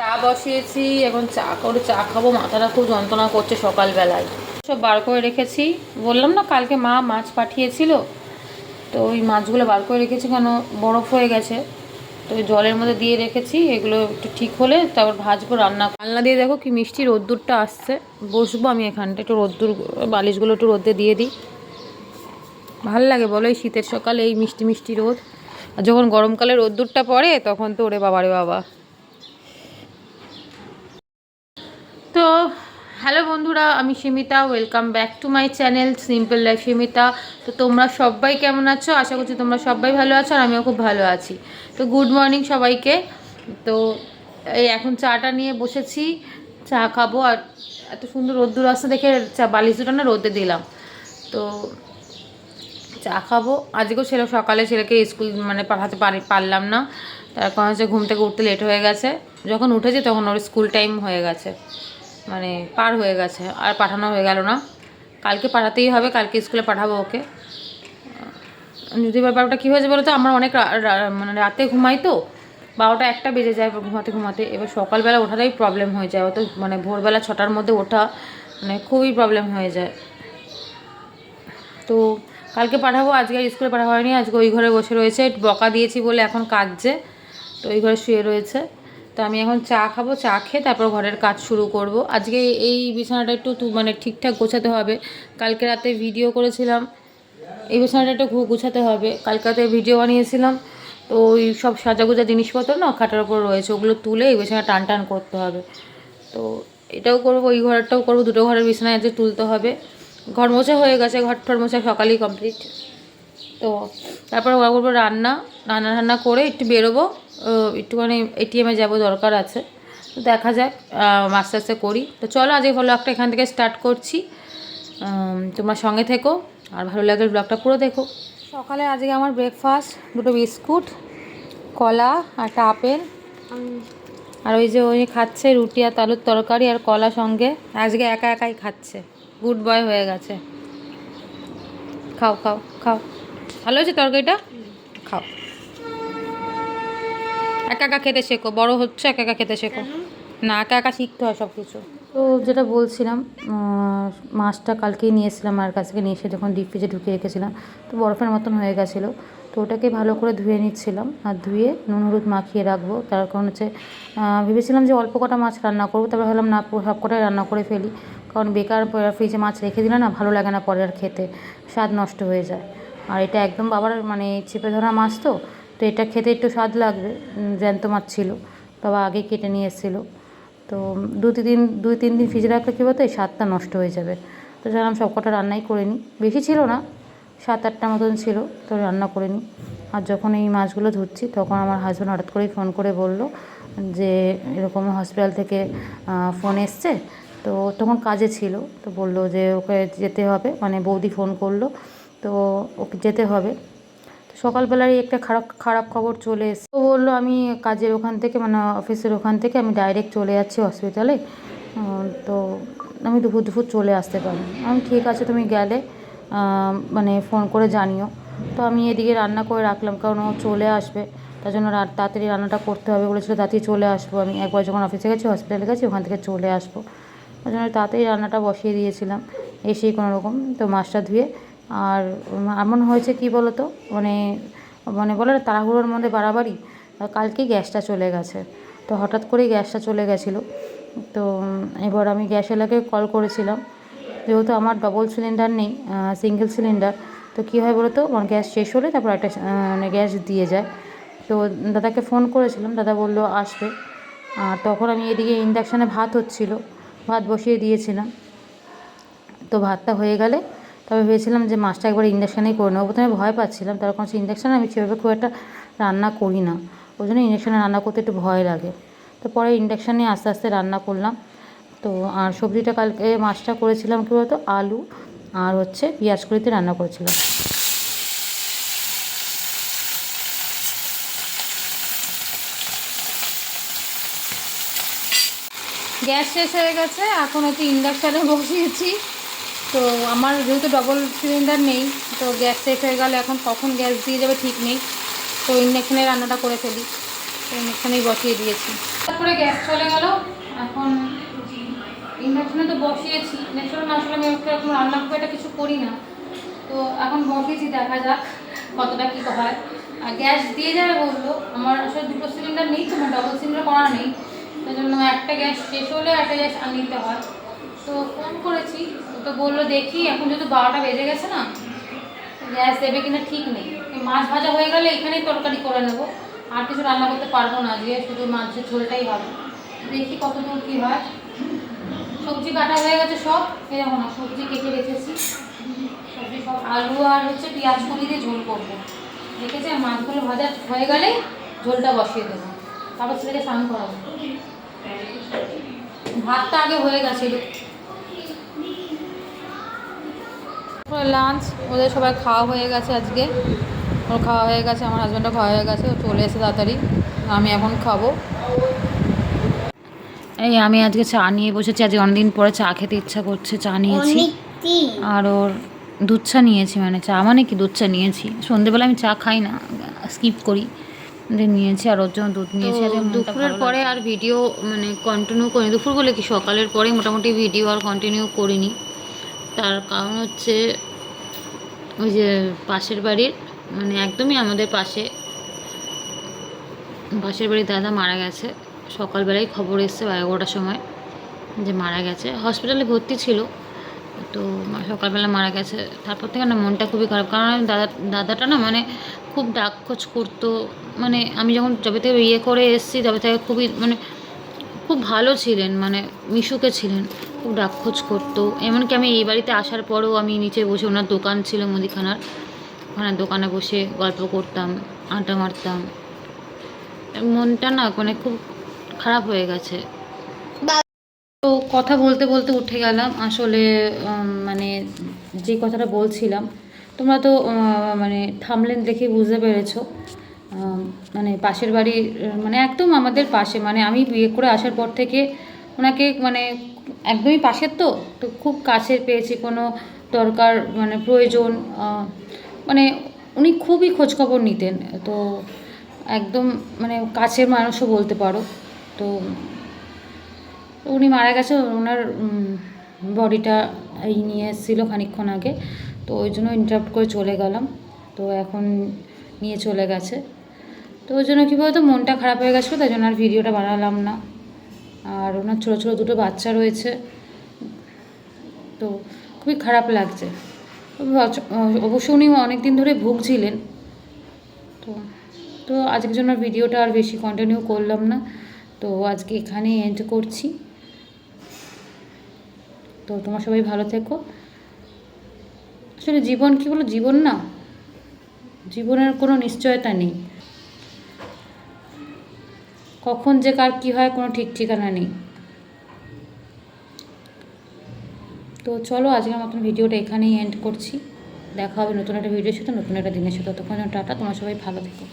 চা বসিয়েছি, এখন চা করে চা খাব। মাথাটা খুব যন্ত্রণা করছে সকালবেলায়। সব বার করে রেখেছি। বললাম না, কালকে মা মাছ পাঠিয়েছিল। তো ওই মাছগুলো বার করে রেখেছি কেন? বরফ হয়ে গেছে। তো জলের মধ্যে দিয়ে রেখেছি। এগুলো একটু ঠিক হলে তারপর ভাজবো, রান্না রান্না দিয়ে দেখো কি মিষ্টি রোদ্দুরটা আসছে। বসবো আমি এখানটা। একটু রোদ্দুর, বালিশগুলো একটু রোদ্দে দিয়ে দিই। ভালো লাগে বলো, এই শীতের সকালে এই মিষ্টি মিষ্টি রোদ। আর যখন গরমকালে রোদ্দুরটা পড়ে, তখন তো ওরে বাবা রে বাবা। তো হ্যালো বন্ধুরা, আমি Simita welcome back to my channel simple life Simita. তো তোমরা সবাই কেমন আছো? আশা করছি তোমরা সবাই ভালো আছো আর আমিও খুব ভালো আছি। তো গুড মর্নিং সবাইকে। তো এই এখন চাটা নিয়ে বসেছি, চা খাব আর এত সুন্দর রোদ্দুর আসতে দেখে চা বালিশ দুটো না রোদে দিলাম। তো চা খাব। আজকেও ছেলে সকালে ছেলেকে স্কুল মানে পাঠাতে পারি পারলাম না। তার কারণ হচ্ছে ঘুম থেকে উঠতে লেট হয়ে গেছে। যখন উঠেছে তখন ওর স্কুল টাইম হয়ে গেছে। মানে পার হয়ে গেছে, আর পাঠানো হয়ে গেল না। কালকে পাঠাতেই হবে, কালকে স্কুলে পাঠাবো ওকে। যদি ব্যাপারটা কী হয়েছে বলো তো আমরা অনেক মানে রাতে ঘুমাই তো, বারোটা একটা বেজে যায় ঘুমাতে ঘুমাতে, এবার সকালবেলা ওঠাটাই প্রবলেম হয়ে যায়। অত মানে ভোরবেলা ছটার মধ্যে ওঠা মানে খুবই প্রবলেম হয়ে যায়। তো কালকে পাঠাবো, আজকে স্কুলে পাঠাবো হয়নি, আজকে ওই ঘরে বসে রয়েছে, বকা দিয়েছি বলে এখন কাঁদছে, তো ওই ঘরে শুয়ে রয়েছে। তো আমি এখন চা খাব, চা খেয়ে তারপর ঘরের কাজ শুরু করব। আজকে এই বিছানাটা একটু মানে ঠিকঠাক গোছাতে হবে। কালকে রাতে ভিডিও করেছিলাম। এই বিছানাটা একটু গুছাতে হবে। কালকে রাতে ভিডিও বানিয়েছিলাম। তো ওই সব সাজাগুজা জিনিসপত্র না খাটার ওপর রয়েছে, ওগুলো তুলে এই বিছানা টান টান করতে হবে। তো এটাও করব, ওই ঘরটাও করব, দুটো ঘরের বিছানায় যে তুলতে হবে। ঘর মোছা হয়ে গেছে, ঘর টর মোছা সকালেই কমপ্লিট তো তারপরে ওরা করব রান্না রান্না রান্না করে একটু বেরোবো। একটুখানি এটিএমে যাব, দরকার আছে। তো দেখা যাক আস্তে আস্তে করি। তো চলো, আজকে ব্লগটা এখান থেকে স্টার্ট করছি। তোমার সঙ্গে থেকো, আর ভালো লাগলে ব্লগটা পুরো দেখো। সকালে আজকে আমার ব্রেকফাস্ট দুটো বিস্কুট, কলা আর একটা আপেল। আর ওই যে ওই খাচ্ছে রুটি আর তালুর তরকারি আর কলা সঙ্গে। আজকে একা একাই খাচ্ছে। গুড বয় হয়ে গেছে। খাও খাও খাও। ভালো হয়েছে তরকারিটা? খাও। একা একা খেতে শেখো বড় হচ্ছে একা একা খেতে শেখো। না একা একা শিখতে হয় সব কিছু তো যেটা বলছিলাম মাছটা কালকেই নিয়ে এসেছিলাম মার কাছ থেকে নিয়ে এসে যখন ডিপ ফ্রিজে ঢুকিয়ে রেখেছিলাম তো বরফের মতন হয়ে গেছিল। তো ওটাকে ভালো করে ধুয়ে নিচ্ছিলাম আর ধুয়ে নুন হলুদ মাখিয়ে রাখব। তার কারণ হচ্ছে ভেবেছিলাম যে অল্প কটা মাছ রান্না করব তারপর ভাবলাম না সব কটাই রান্না করে ফেলি। কারণ বেকার ফ্রিজে মাছ রেখে দিলে না ভালো লাগে না পরে আর খেতে। স্বাদ নষ্ট হয়ে যায়। আর এটা একদম বাবার মানে চেপে ধরা মাছ তো তো এটা খেতে একটু স্বাদ লাগবে জ্যান্ত মাছ ছিল, বাবা আগে কেটে নিয়ে এসেছিল। তো দু তিন দুই তিন দিন ফ্রিজে রাখলে কী বলতো, এই স্বাদটা নষ্ট হয়ে যাবে। তো সেরকম সব কটা রান্নাই করে নিই। বেশি ছিল না, সাত আটটা মতন ছিল, তো রান্না করে নিই। আর যখন এই মাছগুলো ধুচ্ছি, তখন আমার হাজব্যান্ড হঠাৎ করেই ফোন করে বলল যে, এরকম হসপিটাল থেকে ফোন এসছে। তো তখন কাজে ছিল, তো বলল যে, ওকে যেতে হবে। মানে বৌদি ফোন করল, তো ওকে যেতে হবে। সকালবেলারই একটা খারাপ খারাপ খবর চলে এসে ও বলল, আমি কাজের ওখান থেকে মানে অফিসের ওখান থেকে আমি ডাইরেক্ট চলে যাচ্ছি হসপিটালে তো আমি দুপুর দুপুর চলে আসতে পারি আমি, ঠিক আছে, তুমি গেলে মানে ফোন করে জানিও। তো আমি এদিকে রান্না করে রাখলাম, কারণ ও চলে আসবে। তার জন্য তাড়াতাড়ি রান্নাটা করতে হবে বলেছিল, তাড়াতাড়ি চলে আসব আমি। একবার যখন অফিসে গেছি হসপিটালে গেছি, ওখান থেকে চলে আসব। ওই জন্য তাড়াতাড়ি রান্নাটা বসিয়ে দিয়েছিলাম, এসেই কোনো রকম তো মাছটা ধুয়ে আর এমন হয়েছে কি বলো তো মানে মানে বলে তাড়াহুড়োর মধ্যে বাড়াবাড়ি। কালকে গ্যাসটা চলে গেছে। তো হঠাৎ করেই গ্যাসটা চলে গেছিল। তো এবার আমি গ্যাস এলাকায় কল করেছিলাম। যেহেতু আমার ডবল সিলিন্ডার নেই সিঙ্গেল সিলিন্ডার তো কী হয় বলো তো আমার গ্যাস শেষ হলে তারপর একটা মানে গ্যাস দিয়ে যায়। তো, দাদাকে ফোন করেছিলাম। দাদা বলল, আসবে। আর তখন আমি এদিকে ইন্ডাকশানে ভাত হচ্ছিল। ভাত বসিয়ে দিয়েছিলাম। তো ভাতটা হয়ে গেলে তবে ভেবেছিলাম যে মাছটা একবার ইন্ডাকশানেই করে নেব। প্রথমে ভয় পাচ্ছিলাম তার কারণ ইন্ডাকশানে আমি সেভাবে খুব একটা রান্না করি না। ওই জন্য ইন্ডাকশানে রান্না করতে একটু ভয় লাগে। তো পরে ইন্ডাকশানে আস্তে আস্তে রান্না করলাম। তো আর সবজিটা কালকে মাছটা করেছিলাম কী বলতো? আলু আর হচ্ছে পেঁয়াজ করিতে রান্না করেছিলাম। গ্যাস শেষ হয়ে গেছে, এখন হচ্ছে ইন্ডাকশানে বসিয়েছি। তো আমার যেহেতু ডবল সিলিন্ডার নেই, তো গ্যাস শেষ হয়ে গেলে, এখন কখন গ্যাস দিয়ে যাবে ঠিক নেই। তো ইন্ডাকশানে রান্নাটা করে ফেলি। তো ইন্ডাকশানেই বসিয়ে দিয়েছি। তারপরে গ্যাস চলে গেল। এখন ইন্ডাকশানে তো বসিয়েছি। ইন্ডাকশনে না আসলে আমি এখন রান্না খুব একটা কিছু করি না। তো এখন বসিয়েছি, দেখা যাক কতটা কী হয়। আর গ্যাস দিয়ে যাবে বলল, আমার আসলে দুটো সিলিন্ডার নেই, তো ডবল সিলিন্ডার করা নেই। তাই জন্য একটা গ্যাস শেষ হলে একটা গ্যাস আর নিতে হয়। তো ফোন করেছি, তো বলল দেখি, এখন যেহেতু বারোটা বেজে গেছে না, গ্যাস দেবে কিনা ঠিক নেই। মাছ ভাজা হয়ে গেলে এখানেই তরকারি করে নেব। আর কিছু রান্না করতে পারব না দিয়ে শুধু মাছের ঝোলটাই হবে। দেখি কত দূর কী হয়। সবজি কাটা হয়ে গেছে সব দেখো না, সবজি কেটে রেখেছি। সবজি সব আলু আর হচ্ছে পেঁয়াজ কুড়ি দিয়ে ঝোল করব। রেখেছি আর মাছগুলো ভাজা হয়ে গেলে ঝোলটা বসিয়ে দেবো। তারপর ছেলেকে স্নান করাবো। ভাতটা আগে হয়ে গেছে লাঞ্চ ওদের সবাই খাওয়া হয়ে গেছে আজকে। ওর খাওয়া হয়ে গেছে আমার হাজব্যান্ডও খাওয়া হয়ে গেছে ও চলে এসে তাড়াতাড়ি। আমি এখন খাব। এই আমি আজকে চা নিয়ে বসেছি আজকে অনেকদিন পরে চা খেতে ইচ্ছা করছে চা নিয়েছি। আর ওর দুধ চা নিয়েছি মানে চা মানে কি দুধ চা নিয়েছি। সন্ধেবেলা আমি চা খাই না স্কিপ করি। নিয়েছি আর ওর জন্য দুধ নিয়েছি আর দুপুরের পরে আর ভিডিও মানে কন্টিনিউ করিনি। দুপুর বলে কি সকালের পরে মোটামুটি ভিডিও আর কন্টিনিউ করিনি। তার কারণ হচ্ছে ওই যে পাশের বাড়ির মানে একদমই আমাদের পাশে, পাশের বাড়ির দাদা মারা গেছে। সকালবেলায় খবর এসছে এগারোটার সময় যে মারা গেছে। হসপিটালে ভর্তি ছিল, তো সকালবেলা মারা গেছে। তারপর থেকে না মনটা খুবই খারাপ। কারণ আমি দাদা, দাদাটা না মানে খুব ডাক খোঁজ করতো। মানে আমি যখন যবে থেকে ইয়ে করে এসেছি, তবে থেকে খুবই মানে খুব ভালো ছিলেন মানে মিশুকে ছিলেন। খুব খোঁজ করতো। এমনকি আমি এই বাড়িতে আসার পরেও আমি নিচে বসে ওনার দোকান ছিল মুদিখানার। ওখানে দোকানে বসে গল্প করতাম আড্ডা মারতাম। মনটা না মানে খুব খারাপ হয়ে গেছে। তো কথা বলতে বলতে উঠে গেলাম। আসলে মানে যে কথাটা বলছিলাম তোমরা তো মানে থামলেন দেখে বুঝতে পেরেছ। মানে পাশের আহ, মানে একদম আমাদের পাশে। মানে আমি বিয়ে করে আসার পর থেকে ওনাকে মানে একদমই পাশের তো তো খুব কাছের পেয়েছি কোনো দরকার মানে প্রয়োজন মানে উনি খুবই খোঁজখবর নিতেন, তো একদম মানে কাছের মানুষও বলতে পারো, তো উনি মারা গেছে, ওনার বডিটা এই নিয়ে এসেছিল খানিকক্ষণ আগে, তো ওই জন্য ইন্টারাপ্ট করে চলে গেলাম, তো এখন নিয়ে চলে গেছে, তো ওই জন্য কী বলতো মনটা খারাপ হয়ে গেছিল, তাই জন্য আর ভিডিওটা বানালাম না। আর ওনার ছোটো ছোটো দুটো বাচ্চা রয়েছে। তো খুবই খারাপ লাগছে। অবশ্য উনি অনেক দিন ধরে ভুগছিলেন। তো তো আজকের জন্য ভিডিওটা আর বেশি কন্টিনিউ করলাম না। তো আজকে এখানে এন্ড করছি। তো তোমার সবাই ভালো থেকো। আসলে জীবন কী বলো? জীবন না। জীবনের কোনো নিশ্চয়তা নেই। কখন যে কার কী হয় কোনো ঠিক ঠিকানা নেই। তো চলো আজকের মতন ভিডিওটা এখানেই এন্ড করছি। দেখা হবে নতুন একটা ভিডিওর সাথে, নতুন একটা দিনের সাথে। তখন টাটা, তোমার সবাই ভালো থেকো।